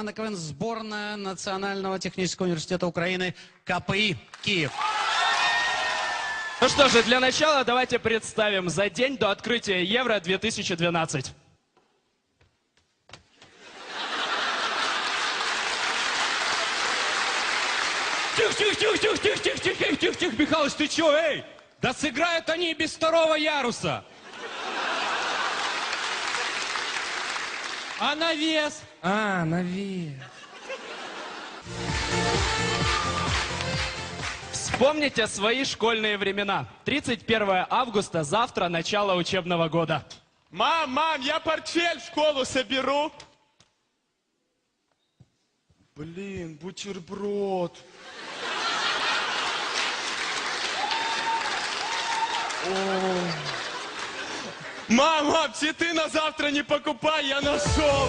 команда КВН сборная Национального технического университета Украины КПИ Киев. Ну что же, для начала давайте представим за день до открытия Евро 2012. Тихо, тихо, тихо, тихо, тихо, тихо, тихо, тихо, тихо, Михалыч, ты чё, эй? Да сыграют они и без второго яруса. А навес? А, навес. Вспомните свои школьные времена. 31 августа, завтра начало учебного года. Мам, мам, я портфель в школу соберу. Блин, бутерброд. О. Мам, мам, цветы на завтра не покупай, я нашел.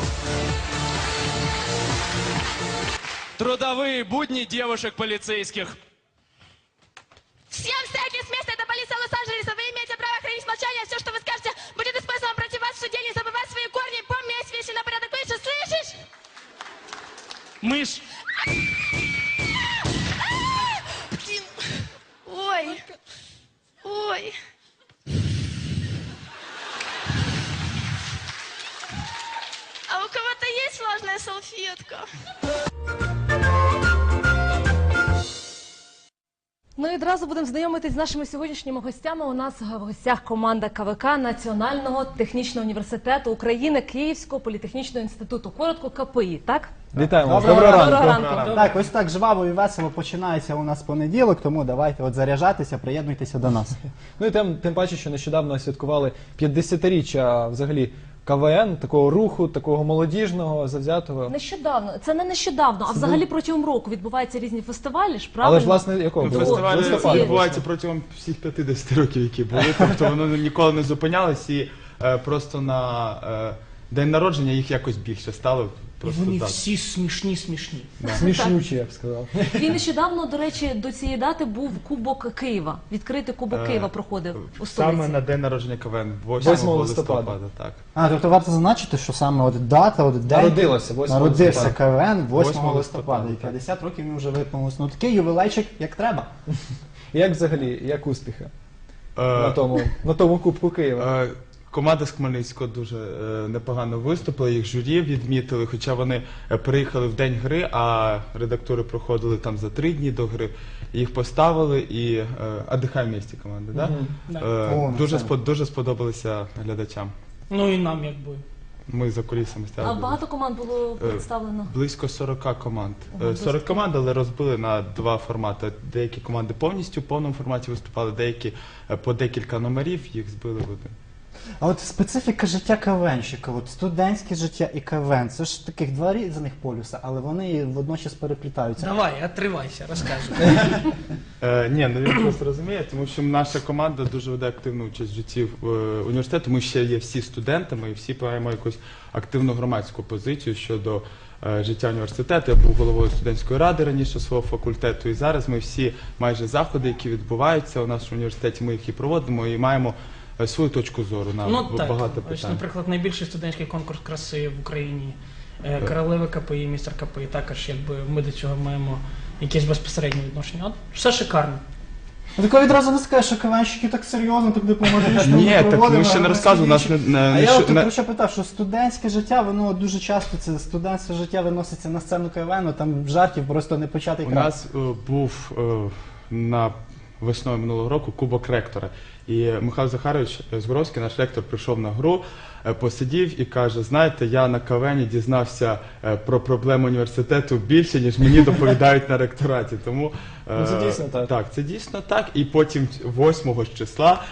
Трудовые будни девушек полицейских. Всем встайте с места, это полиция Лос-Анджелеса. Вы имеете право хранить молчание. Все, что вы скажете, будет использовано против вас в суде. Не забывай свои корни. Помни, есть вещи на порядок выше. Слышишь? Мышь. Ой. Ой. А у кого-то есть влажная салфетка? Ну і одразу будемо знайомитись з нашими сьогоднішніми гостями. У нас в гостях команда КВК Національного технічного університету України Київського політехнічного інституту. Коротко КПІ, так? Вітаємо вас. Доброго Доброго ранку. Доброго ранку. Так, ось так жваво і весело починається у нас понеділок, тому давайте от заряджатися, приєднуйтеся до нас. Ну і тим, тим паче, що нещодавно святкували 50-річчя взагалі КВН, такого руху, такого молодіжного, завзятого. Нещодавно, це не нещодавно, а взагалі протягом року відбуваються різні фестивалі. Ж правильно? Але ж власне якого Ну, фестивалі відбуваються протягом всіх 50 років, які були. Тобто воно ніколи не зупинялось і е, просто на е, день народження їх якось більше стало. І Просто вони так. всі смішні, смішні. Смішнючі, я б сказав. І нещодавно, до речі, до цієї дати був Кубок Києва. Відкритий Кубок Е, Києва проходив у Саме на день народження КВН, 8, 8 листопада. листопада. так. А, тобто варто зазначити, що саме от дата, от день Народилася 8 народився листопада. КВН 8 8 листопада. І так. 50 років йому вже виповнилось. Ну такий ювілейчик, як треба. Як взагалі, як успіхи Е, на тому, на тому Кубку Києва? Е, Команда з Хмельницького дуже е, непогано виступила, їх журі відмітили, хоча вони е, приїхали в день гри, а редактори проходили там за три дні до гри. Їх поставили і е, «Отдихай вместе» команда, да? Да. Е, О, дуже, спод, дуже сподобалися глядачам. Ну і нам якби. Ми за кулісами А багато команд було представлено. Близько 40 команд. Е, Ого, 40 команд, але розбили на два формати. Деякі команди повністю в повному форматі виступали, деякі е, по декілька номерів, їх збили в один. А от специфіка життя КВНщика, от студентське життя і КВН, це ж таких два різних полюса, але вони водночас переплітаються. Давай, отривайся, розказуй. Е, ні, ну він просто розуміє, тому що наша команда дуже веде активну участь в житті е, університету. Ми ще є всі студентами і всі маємо якусь активну громадську позицію щодо е, життя університету. Я був головою студентської ради раніше свого факультету, і зараз ми всі майже заходи, які відбуваються у нашому університеті, ми їх і проводимо і маємо свою точку зору на Ну так, багато ось, наприклад, найбільший студентський конкурс краси в Україні. е, Королева КПІ, містер КПІ, також якби ми до цього маємо якесь безпосереднє відношення. От все шикарно. Ну, Такого відразу не скажеш, що КВНщики так серйозно, так дипломатично. Ні, так ми ще не розказували, нас не, не, А не я от не- про що питав, що студентське життя, воно дуже часто це студентське життя виноситься на сцену КВН, там жартів просто не початий У край. нас е, був е, на весною минулого року кубок ректора. І Михайло Захарович Згоровський, наш ректор, прийшов на гру, е, посидів і каже: знаєте, я на кавені дізнався е, про проблеми університету більше, ніж мені доповідають на ректораті. Тому е, Ну, це дійсно так. Так, це дійсно так. І потім 8 числа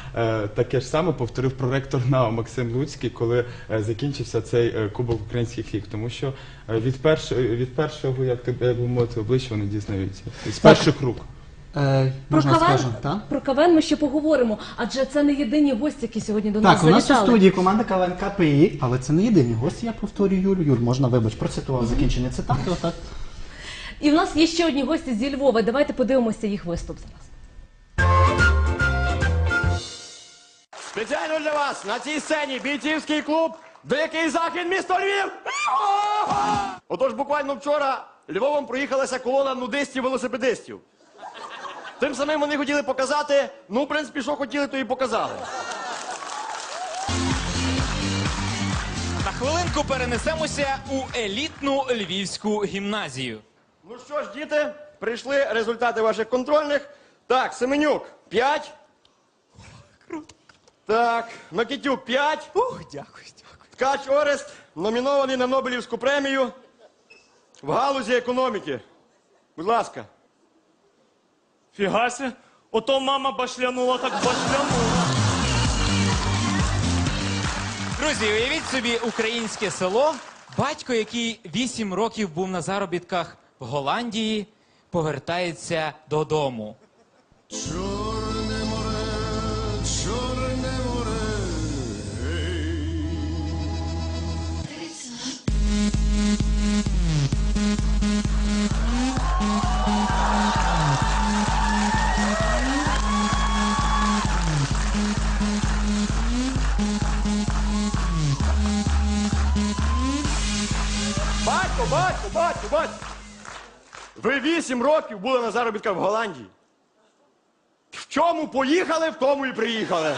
таке ж саме повторив проректор НАО Максим Луцький, коли закінчився цей кубок українських ліг. Тому що від першого від першого, як би мовити, обличчя вони дізнаються. З перших рук. Е, Про можна КВН, скажемо, так? про КВН ми ще поговоримо, адже це не єдині гості, які сьогодні до Так, нас у нас у завітали. студії команда КВН КПІ, але це не єдині гості, я повторюю Юлю. Юль, можна вибач, процитував закінчення цитати, отак. І в нас є ще одні гості зі Львова. Давайте подивимося їх виступ зараз. Спеціально для вас на цій сцені бійцівський клуб Дикий Захід місто Львів. Отож, буквально вчора Львовом проїхалася колона нудистів-велосипедистів. Тим самим вони хотіли показати, ну, в принципі, що хотіли, то і показали. На хвилинку перенесемося у елітну львівську гімназію. Ну що ж, діти, прийшли результати ваших контрольних. Так, Семенюк 5. Круто. Так, Микитюк 5. Ух, дякую, дякую. Ткач Орест номінований на Нобелівську премію в галузі економіки. Будь ласка. Фігася, ото мама башлянула, так башлянула. Друзі, уявіть собі українське село. Батько, який 8 років був на заробітках в Голландії, повертається додому. Батько, батько, батько, батько. Ви 8 років були на заробітках в Голландії. В чому поїхали, в тому і приїхали.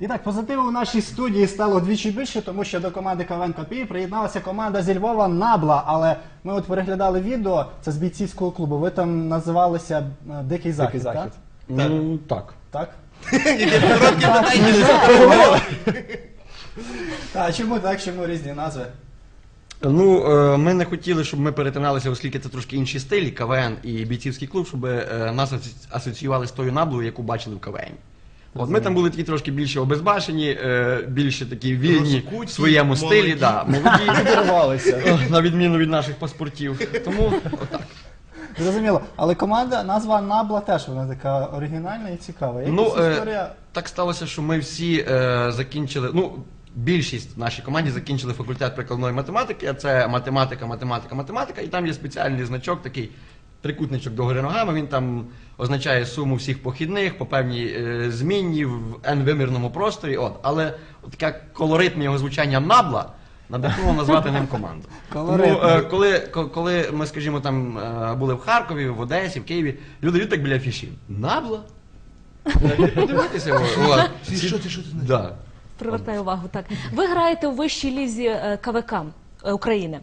І так, позитиву у нашій студії стало двічі більше, тому що до команди КВН Копій приєдналася команда зі Львова Набла. Але ми от переглядали відео, це з бійцівського клубу. Ви там називалися е, Дикий Захід. Дикий Захід. Так? Ну так. Так? А чому так? Чому різні назви? Ну, е, ми не хотіли, щоб ми перетиналися, оскільки це трошки інші стилі, КВН і бійцівський клуб, щоб е, нас асоці- асоціювали з тою наблою, яку бачили в КВН. От ми там були такі трошки більше обезбашені, е, більше такі вільні в своєму стилі, да, молоді, на відміну від наших паспортів. Тому отак. Зрозуміло. Але команда, назва Набла теж вона така оригінальна і цікава. Якась Ну, е, історія. так сталося, що ми всі е, закінчили. Ну, більшість в нашій команді закінчили факультет прикладної математики, а це математика, математика, математика, і там є спеціальний значок, такий трикутничок догори ногами. Він там означає суму всіх похідних по певній е, змінні в n-вимірному просторі. От, але от таке колоритне його звучання набла. Надихнуло назвати ним команду. Тому, е, коли, ко- коли ми, скажімо, там е, були в Харкові, в Одесі, в Києві, люди йдуть так біля афіші. Набла? Подивитися, о, Що ти, що ти знаєш? Да. Привертаю увагу. Так, ви граєте у вищій лізі е, КВК е, України.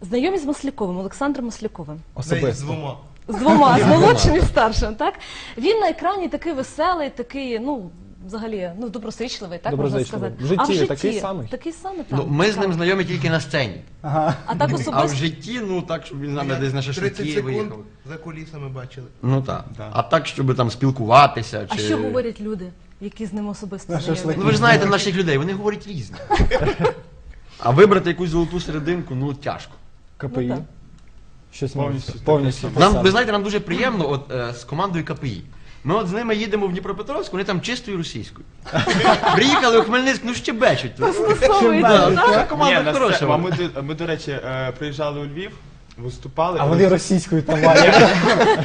Знайомі з Масляковим, Олександром Масляковим. Особисто. двома. З двома, з молодшим і старшим, так? Він на екрані такий веселий, такий, ну, взагалі, ну, доброзичливий, так можна Доброзичливий. сказати. В житті а в житті такий самий? Такий самий, так. Ну, ми з цікаво. ним знайомі тільки на сцені. Ага. А так А в особисто. житті, ну так, щоб він з нами десь на 30 шашлики секунд виїхав. за кулісами бачили. Ну так. Да. А так, щоб там спілкуватися. А що говорять люди, які з ним особисто На знайомі? Ну ви ж знаєте наших людей, вони говорять різне. А вибрати якусь золоту серединку, ну тяжко. КПІ. Ну, так. Щось Повністю повністю. повністю те Нам, саме. ви знаєте, нам дуже приємно от, е, з командою КПІ. Ми от з ними їдемо в Дніпропетровськ, вони там чистою російською. Приїхали у Хмельницьк, ну Да? Така Ні, команда на. А ми, до- ми, до речі, е, приїжджали у Львів, виступали. А вони російською там мають.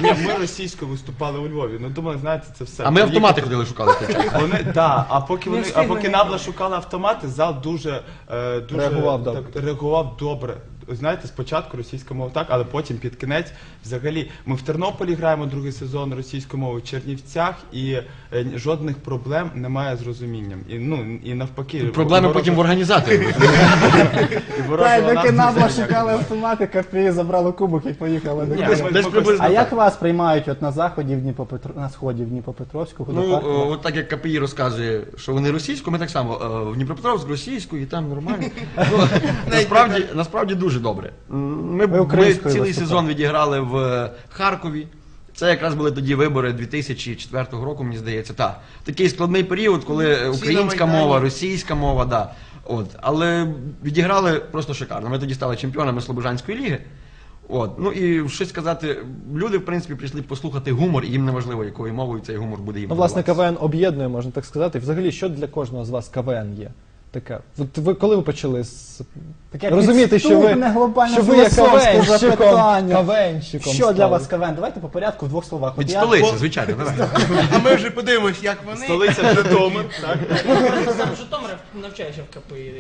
Ні, ми російською виступали у Львові. Ну думали, знаєте, це все. А ми автомати ходили шукали в той. Вони да, а поки вони, а встигли поки Набла шукала автомати, зал дуже, е, дуже Реагував добре. так, реагував добре. Знаєте, спочатку російська мова так, але потім під кінець взагалі ми в Тернополі граємо другий сезон російською мовою в Чернівцях, і е, жодних проблем немає з розумінням. І ну і навпаки, Проблеми потім в організаторів. доки Набла шукали автомати, КПІ забрали кубок і поїхали до Ні, Києва. Десь приблизно А так. як вас приймають от на заході в Дніпропетро... на сході в Дніпропетровську, Ну, о, от так як КПІ розказує, що вони російською, ми так само е, в Дніпропетровськ російською, і там нормально. Ну, насправді, насправді дуже добре. М, Ми, ми цілий виступали. сезон відіграли в е, Харкові. Це якраз були тоді вибори 2004 року, мені здається. Так. Такий складний період, коли українська мова, російська мова, да. От. Але відіграли просто шикарно. Ми тоді стали чемпіонами Слобожанської ліги. От. Ну і щось сказати, люди, в принципі, прийшли послухати гумор, і їм не важливо, якою мовою цей гумор буде їм. Ну, власне. КВН об'єднує, можна так сказати. Взагалі, що для кожного з вас КВН є? Таке. От ви коли ви почали з Таке розуміти, що ви, підступне глобальне що ви є філософське кавенщиком, запитання. кавенщиком Що для стали? вас КВН? Давайте по порядку в двох словах. От Від я- столиці, звичайно, давай. А ми вже подивимось, як вони. Столиця Житомир, так? Сам Житомир навчаюся в КПІ.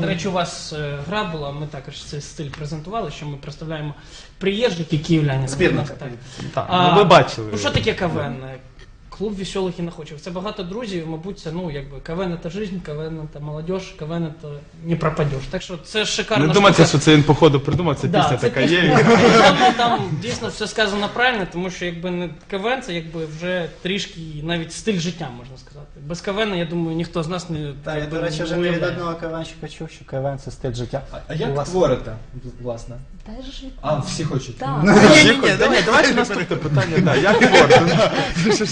До речі, у вас е, гра була, ми також цей стиль презентували, що ми представляємо приїжджих і київляні. Збірна. Так. Так, А, ну ви бачили. Ну що таке КВН? Клуб веселих і находчивих. Це багато друзів, мабуть, це ну якби КВН це жизнь, КВН це молодіж, КВН це не пропадеш. Так що це шикарна Не думайте, що це він походу придумав, це Да, пісня це така пісня. є. Там, там дійсно все сказано правильно, тому що якби не КВН, це якби вже трішки навіть стиль життя, можна сказати. Без КВН, я думаю, ніхто з нас не Та, я, до речі, вже не від одного КВНщика чув, що КВН це стиль життя. А як творите, власне? Теж А, всі хочуть. так. Ні, ні, ні, давайте наступне питання, да, як творити?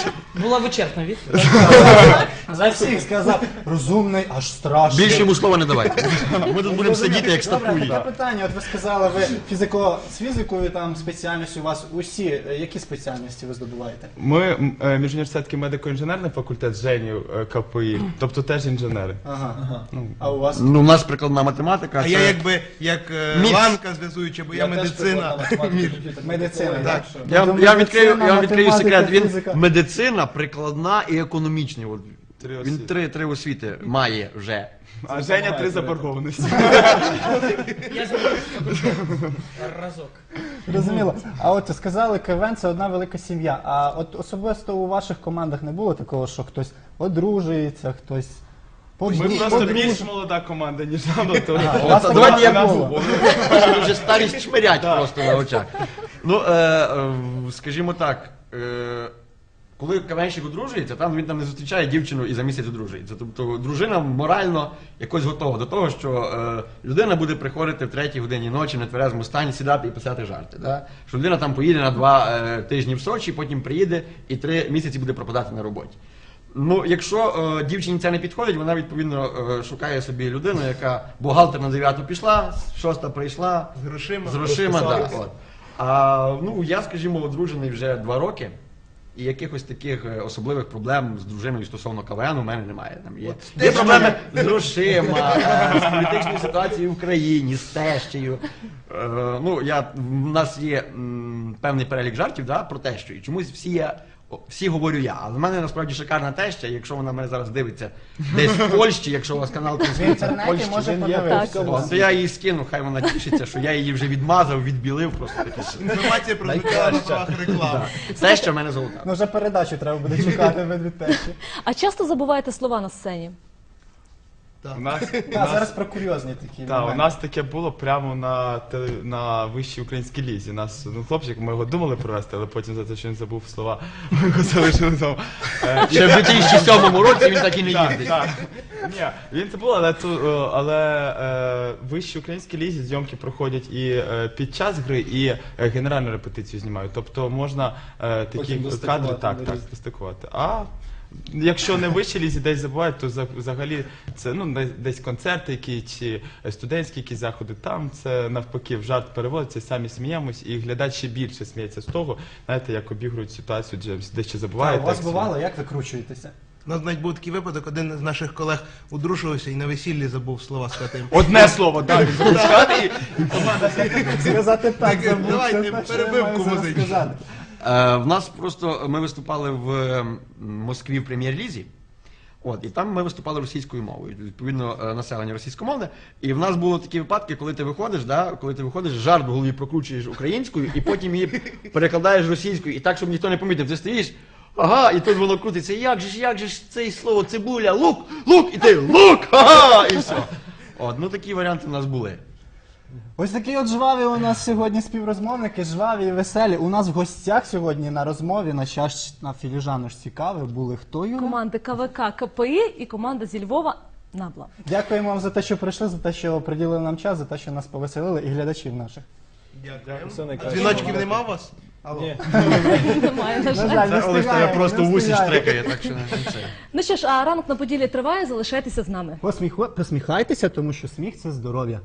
Була вичерпна відповідь. За всіх сказав, розумний, аж страшно. Більше йому слова не давайте. Ми тут будемо сидіти як Добре, статуї. таке питання. От ви сказали, ви фізико з фізикою там спеціальністю у вас усі. Е, Які спеціальності ви здобуваєте? Ми е, міжуніверситетський медико-інженерний факультет з Женю е, КПІ, тобто теж інженери. Ага. А у вас? Ну, у нас прикладна математика. А це- я якби як е, Мікс. ланка зв'язуюча, бо я, теж медицина. прикладна математика, Медицина, Так. так? Я, вам- я, вам відкрию, я вам відкрию секрет. Він медицина, прикладна і економічна. От, Три він освіти. три, три освіти має вже. А Женя три заборгованості. Я зробив разок. Зрозуміло. А от сказали, КВН це одна велика сім'я. А от особисто у ваших командах не було такого, що хтось одружується, хтось Ми просто подружує? більш молода команда, ніж нам. у вас Давайте я був. Вже старість шмирять просто на очах. Ну, е, е, скажімо так. Е, коли кавенщик одружується, там він там не зустрічає дівчину і за місяць одружується. Тобто дружина морально якось готова до того, що е, людина буде приходити в третій годині ночі на тверезому стані, сідати і писати жарти. Да? Що людина там поїде на два е, тижні в Сочі, потім приїде і три місяці буде пропадати на роботі. Ну, якщо е, дівчині це не підходить, вона відповідно е, шукає собі людину, яка бухгалтер на 9 пішла, шоста прийшла З грошима. з грошима. Да, от. А ну я, скажімо, одружений вже два роки. І якихось таких е, особливих проблем з дружиною стосовно КВН у мене немає. Там є, є проблеми з грошима, е, з політичною ситуацією в Україні, з тещею. Е, ну, я, в нас є м, певний перелік жартів да, про тещу. І чомусь всі я. Всі говорю я, але в мене насправді шикарна теща, і якщо вона мене зараз дивиться десь в Польщі, якщо у вас канал транслюється в Польщі, може подивитися. О, то я її скину, хай вона тішиться, що я її вже відмазав, відбілив, просто таке. Інформація про правах реклами. Те, що в мене золота. Ну вже передачу треба буде чекати від тещі. А часто забуваєте слова на сцені? У нас, у А нас, зараз про курйозні такі. та, у моменти. нас таке було прямо на, теле- на вищій українській лізі. Нас ну, хлопчик, ми його думали провести, але потім за те, що він забув слова, ми його залишили там. Е, Ще в 2007 році він так і не Так, їздить. так. Ні, він це був, але ту, е, але е, вищі українські лізі зйомки проходять і е, під час гри, і е, генеральну репетицію знімають. Тобто можна е, такі Потім кадри достикувати, так, так, нарізати. достикувати. А якщо не вищі лізі десь забувають, то за- взагалі це ну десь- десь концерти, які чи студентські якісь заходи. Там це навпаки в жарт переводиться, самі сміємось, і глядач ще більше сміється з того, знаєте, як обігрують ситуацію, де дещо Та, забувають. у вас так, бувало, як ви кручуєтеся? У нас навіть був такий випадок, один з наших колег одружувався і на весіллі забув слова сказати. Одне слово, забув сказати, і Сказати так, Так, забув, давайте це те, що я перебивку маю зараз музичну. сказати. Е, в нас просто ми виступали в е, Москві в прем'єр-лізі. От, і там ми виступали російською мовою. Відповідно, е, населення російськомовне. І в нас були такі випадки, коли ти виходиш, да, коли ти виходиш, жарт в голові прокручуєш українською, і потім її перекладаєш російською, і так, щоб ніхто не помітив. Ти стоїш, ага, і тут воно крутиться. Як же ж, як же ж це слово цибуля, лук, лук, і ти лук, ага, і все. От, ну такі варіанти в нас були. Ось такі от жваві у нас сьогодні співрозмовники, жваві і веселі. У нас в гостях сьогодні на розмові на чаш на філіжаночці кави були хто Юля? Команди КВК КПІ і команда зі Львова Набла. Дякуємо вам за те, що прийшли, за те, що приділили нам час, за те, що нас повеселили, і глядачів наших. Все найкраще. Дзвіночків нема у вас? Алло. Ні. Немає, на жаль. не Це Олег тебе встигаємо, просто не в усі встигаємо. штрикає, так що не це. Ну що ж, а ранок на поділі триває, залишайтеся з нами. Посміх- Посміхайтеся, тому що сміх це здоров'я.